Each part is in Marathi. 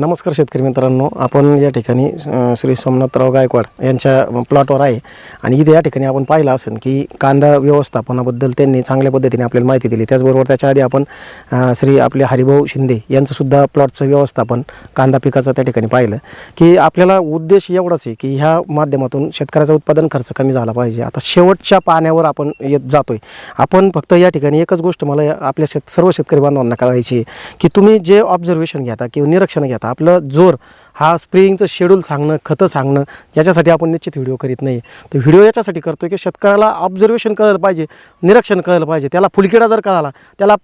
नमस्कार शेतकरी मित्रांनो. आपण या ठिकाणी श्री सोमनाथराव गायकवाड यांच्या प्लॉटवर आहे. आणि इथे या ठिकाणी आपण पाहिलं असेल की कांदा व्यवस्थापनाबद्दल त्यांनी चांगल्या पद्धतीने आपल्याला माहिती दिली. त्याचबरोबर त्याच्या आधी आपण श्री आपले हरिभाऊ शिंदे यांचंसुद्धा प्लॉटचं व्यवस्थापन कांदा पिकाचं त्या ठिकाणी पाहिलं. की आपल्याला उद्देश एवढाच आहे की ह्या माध्यमातून शेतकऱ्याचा उत्पादन खर्च कमी झाला पाहिजे. आता शेवटच्या पाण्यावर आपण येत जातोय. आपण फक्त या ठिकाणी एकच गोष्ट मला आपल्या शेत सर्व शेतकरी बांधवांना कळायची आहे की तुम्ही जे ऑब्झर्वेशन घेता किंवा निरीक्षण घेता आपलं जोर हा स्प्रेइंगचं शेड्यूल सांगणं खतं सांगणं याच्यासाठी आपण निश्चित व्हिडिओ करीत नाही तर व्हिडिओ याच्यासाठी करतो की शेतकऱ्याला ऑब्झर्वेशन कळलं पाहिजे निरीक्षण कळलं पाहिजे. त्याला फुलकिडा जर कळाला त्याला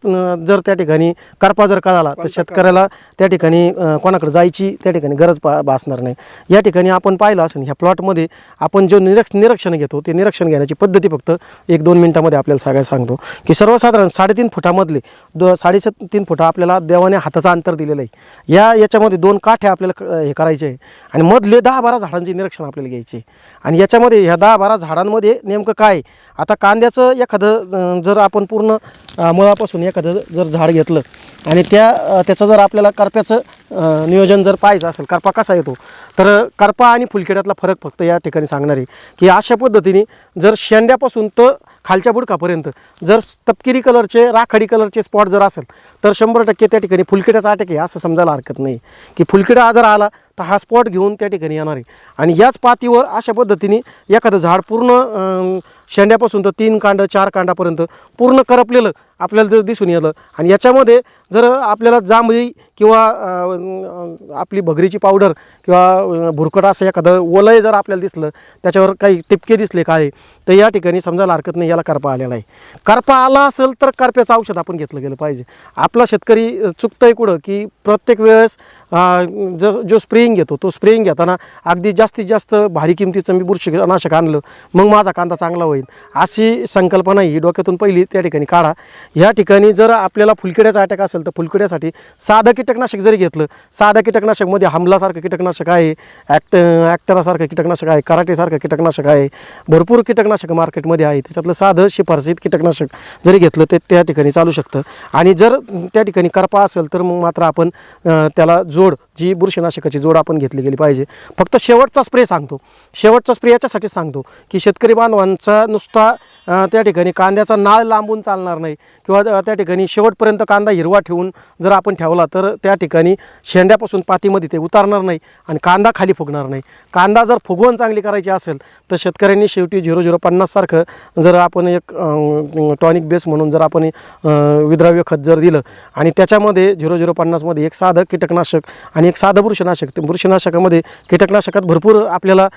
जर त्या ठिकाणी करपा जर कळाला तर शेतकऱ्याला त्या ठिकाणी कोणाकडे जायची त्या ठिकाणी गरज पा भासणार नाही. या ठिकाणी आपण पाहिलं असेल ह्या प्लॉटमध्ये आपण जो निरीक्ष निरीक्षण घेतो ते निरीक्षण घेण्याची पद्धती फक्त एक दोन मिनटामध्ये आपल्याला सगळ्या सांगतो. की सर्वसाधारण साडेतीन फुटामधले दो साडेसात तीन फुटा आपल्याला देवाने हाताचं अंतर दिलेलं आहे. या याच्यामध्ये दोन काठे आपल्याला क- हे करायचे. आहे आणि मधले दहा बारा झाडांचे निरीक्षण आपल्याला घ्यायचे. आणि याच्यामध्ये ह्या दहा बारा झाडांमध्ये नेमकं काय? आता कांद्याचं एखादं जर आपण पूर्ण मुळापासून एखादं जर झाड घेतलं आणि त्या त्याचं जर आपल्याला करप्याचं नियोजन जर पाहायचं असेल करपा कसा येतो? तर करपा आणि फुलखेड्यातला फरक फक्त या ठिकाणी सांगणार आहे की अशा पद्धतीने जर शेंड्यापासून तर खालच्या बुडकापर्यंत जर तपकिरी कलरचे राखाडी कलरचे स्पॉट जर असेल तर शंभर टक्के त्या ठिकाणी फुलकिड्याचा अटॅक आहे असं समजायला हरकत नाही. की फुलकिडा जर आला तर हा स्पॉट घेऊन त्या ठिकाणी येणार आहे. आणि याच पातीवर अशा पद्धतीने एखादं झाड पूर्ण शेंड्यापासून तर तीन कांड चार कांडापर्यंत पूर्ण करपलेलं आपल्याला जर दिसून येलं आणि याच्यामध्ये जर आपल्याला जांभळी किंवा आपली भगरीची पावडर किंवा भुरकट असं एखादं वलय जर आपल्याला दिसलं त्याच्यावर काही टिपके दिसले काय तर या ठिकाणी समजायला हरकत नाही याला करपा आलेला आहे. करपा आला असेल तर करप्याचं औषध आपण घेतलं गेलं पाहिजे. आपला शेतकरी चुकतं चुकतंय कुठं की प्रत्येक वेळेस जर जो जो घेतो तो स्प्रेइंग घेताना अगदी जास्तीत जास्त भारी किमतीचं मी बुरशीनाशक आणलं मग माझा कांदा चांगला होईल. अशी संकल्पना ही डोक्यातून पहिली त्या ठिकाणी काढा. ह्या ठिकाणी जर आपल्याला फुलकिड्याचा अटॅक असेल तर फुलकिड्यासाठी साधं कीटकनाशक जरी घेतलं साध्या कीटकनाशकमध्ये हमलासारखं कीटकनाशक आहे ॲक्ट ॲक्टरासारखं कीटकनाशक आहे कराटेसारखं कीटकनाशक आहे भरपूर कीटकनाशक मार्केटमध्ये आहे. त्याच्यातलं साधं शिफारसीत कीटकनाशक जरी घेतलं ते त्या ठिकाणी चालू शकतं. आणि जर त्या ठिकाणी करपा असेल तर मग मात्र आपण त्याला जोड जी बुरशीनाशकाची जोड आपण घेतली गेली पाहिजे. फक्त शेवटचा स्प्रे सांगतो. शेवटचा स्प्रे याच्यासाठी सांगतो की शेतकरी बांधवांचा नुसता त्या ठिकाणी कांद्याचा नाळ लांबून चालणार नाही. किंवा त्या ठिकाणी शेवटपर्यंत कांदा हिरवा ठेवून जर आपण ठेवला तर त्या ठिकाणी शेंड्यापासून पातीमध्ये ते उतारणार नाही आणि कांदा खाली फुगणार नाही. कांदा जर फुगवण चांगली करायची असेल तर शेतकऱ्यांनी शेवटी झिरो झिरो पन्नाससारखं जर आपण एक टॉनिक बेस म्हणून जर आपण विद्राव्य खत जर दिलं आणि त्याच्यामध्ये झिरो झिरो पन्नासमध्ये एक साधं कीटकनाशक आणि एक साधं बुरशीनाशक ते बुरशीनाशकामध्ये कीटकनाशकात भरपूर आपल्याला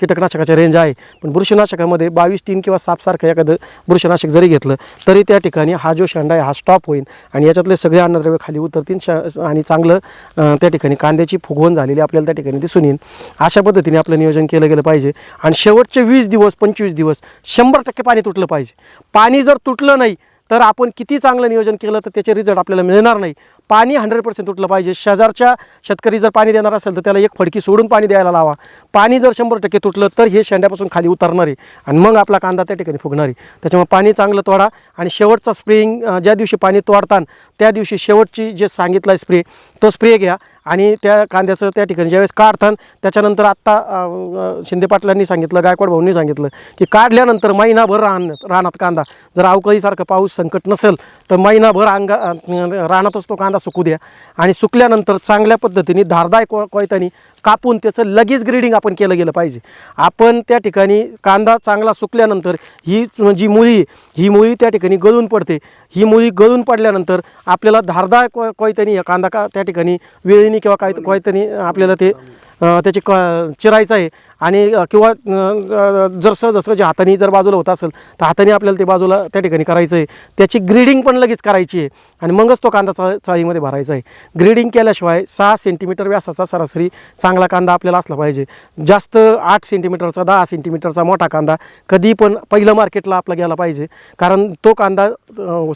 कीटकनाशकाच्या रेंज आहे. पण बुरशीनाशकामध्ये बावीस तीन किंवा सापसारखं एखादं बुरशीनाशक जरी घेतलं तरी त्या ठिकाणी हा जो शेंडा आहे हा स्टॉप होईल आणि याच्यातले सगळे अन्नद्रव्य खाली उतरतील श आणि चांगलं त्या ठिकाणी कांद्याची फुगवण झालेली आपल्याला त्या ठिकाणी दिसून येईल. अशा पद्धतीने आपलं नियोजन केलं गेलं पाहिजे. आणि शेवटचे वीस दिवस पंचवीस दिवस शंभर टक्के पाणी तुटलं पाहिजे. पाणी जर तुटलं नाही तर आपण किती चांगलं नियोजन केलं तर त्याचे रिझल्ट आपल्याला मिळणार नाही. पाणी हंड्रेड पर्सेंट तुटलं पाहिजे. शेजारच्या शेतकरी जर पाणी देणार असेल तर त्याला एक फडकी सोडून पाणी द्यायला लावा. पाणी जर शंभर टक्के तुटलं तर हे शेंड्यापासून खाली उतरणार आहे. आणि मग आपला कांदा त्या ठिकाणी फुगणार आहे. त्याच्यामुळे पाणी चांगलं तोडा आणि शेवटचा स्प्रेइंग ज्या दिवशी पाणी तोडतान त्या दिवशी शेवटची जे सांगितलं स्प्रे तो स्प्रे घ्या. आणि त्या कांद्याचं त्या ठिकाणी ज्यावेळेस काढतान त्याच्यानंतर आत्ता शिंदे पाटलांनी सांगितलं गायकवाड भाऊंनी सांगितलं की काढल्यानंतर महिनाभर राहण रानात कांदा. जर अवकाळीसारखं पाऊस संकट नसेल तर महिनाभर अंगा अं, रानातच तो कांदा सुकू द्या. आणि सुकल्यानंतर चांगल्या पद्धतीने धारदाय को कोयतानी कापून त्याचं लगेच ग्रेडिंग आपण केलं गेलं पाहिजे. आपण त्या ठिकाणी कांदा चांगला सुकल्यानंतर ही जी मुळी ही मुळी त्या ठिकाणी गळून पडते. ही मुळी गळून पडल्यानंतर आपल्याला धारदाय को कोयतानी या कांदा का त्या ठिकाणी वेळी वेळीने किंवा काय कोयतानी आपल्याला ते त्याची क चिरायचं आहे. आणि किंवा अं, जर जे म्हणजे हाताने जर बाजूला होत असेल तर हाताने आपल्याला ते बाजूला त्या ठिकाणी करायचं आहे त्याची ग्रीडिंग पण लगेच करायची आहे. आणि मगच तो कांदा चा चाळीमध्ये भरायचा आहे. ग्रीडिंग केल्याशिवाय सहा सेंटीमीटर व्यासाचा सरासरी चांगला कांदा आपल्याला असला पाहिजे. जास्त आठ सेंटीमीटरचा दहा सेंटीमीटरचा मोठा कांदा कधी पण पहिलं मार्केटला आपला गेला पाहिजे. कारण तो कांदा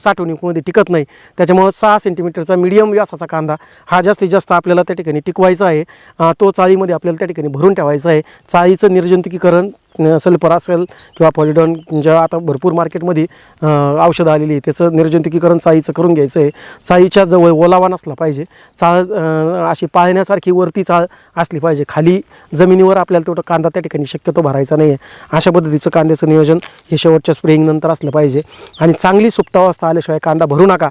साठवणुकीमध्ये टिकत नाही. त्याच्यामुळं सहा सेंटीमीटरचा मीडियम व्यासाचा कांदा हा जास्तीत जास्त आपल्याला त्या ठिकाणी टिकवायचा आहे. तो चाळीमध्ये आपल्याला त्या ठिकाणी भरून ठेवायचा आहे. चाळीचं निर्जंतुकीकरण सल्फर असेल किंवा पॉलिडॉन ज्या आता भरपूर मार्केटमध्ये औषधं आलेली आहे त्याचं निर्जंतुकीकरण चाळीचं करून घ्यायचं आहे. चाळीच्या जवळ ओलावा नसला पाहिजे. चाळ अशी पाळण्यासारखी वरती चाळ असली पाहिजे. खाली जमिनीवर आपल्याला तेवढं कांदा त्या ठिकाणी शक्यतो भरायचा नाही आहे अशा पद्धतीचं कांद्याचं नियोजन हे शेवटच्या स्प्रेइंगनंतर असलं पाहिजे. आणि चांगली सुप्तावस्था आल्याशिवाय कांदा भरू नका.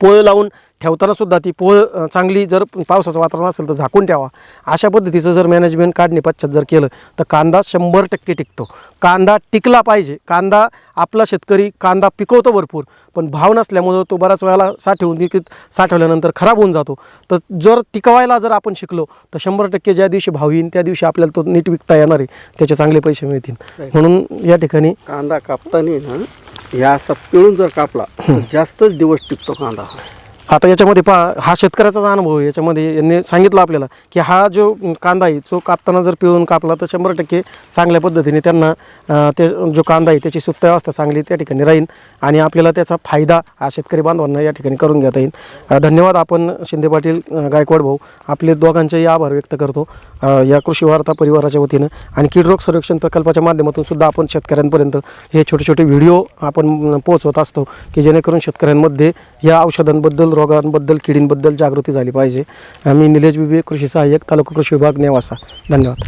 पोळ लावून ठेवताना सुद्धा ती पोळ चांगली जर पावसाचं वातावरण असेल तर झाकून ठेवा. अशा पद्धतीचं जर मॅनेजमेंट काढणे पश्चात जर केलं तर कांदा शंभर टक्के टिकतो. कांदा टिकला पाहिजे. कांदा आपला शेतकरी कांदा पिकवतो भरपूर पण भाव नसल्यामुळं तो बऱ्याच वेळेला साठवून विकत साठवल्यानंतर खराब होऊन जातो. तर जर टिकवायला जर आपण शिकलो तर शंभर टक्के ज्या दिवशी भाव येईल त्या दिवशी आपल्याला तो नीट विकता येणार आहे. त्याचे चांगले पैसे मिळतील. म्हणून या ठिकाणी कांदा कापताना ना या असा पिळून जर कापला तर जास्तच दिवस टिकतो कांदा. आता याच्यामध्ये पहा हा शेतकऱ्याचाच अनुभव आहे. याच्यामध्ये यांनी सांगितलं आपल्याला की हा जो कांदा आहे जो कापताना जर पिळून कापला तर शंभर टक्के चांगल्या पद्धतीने त्यांना ते जो कांदा आहे त्याची सुप्तावस्था चांगली त्या ठिकाणी राहील आणि आपल्याला त्याचा फायदा हा शेतकरी बांधवांना या ठिकाणी करून घेता येईल. धन्यवाद. आपण शिंदे पाटील गायकवाड भाऊ आपले दोघांचेही आभार व्यक्त करतो. या कृषी वार्ता परिवाराच्या वतीनं आणि कीड रोग संरक्षण प्रकल्पाच्या माध्यमातून सुद्धा आपण शेतकऱ्यांपर्यंत हे छोटे छोटे व्हिडिओ आपण पोहोचवत असतो की जेणेकरून शेतकऱ्यांमध्ये या औषधांबद्दल रोगांबद्दल किडींबद्दल जागृती झाली पाहिजे. आम्ही निलेश बिबे कृषी सहाय्यक तालुका कृषी विभाग नेवासा. धन्यवाद.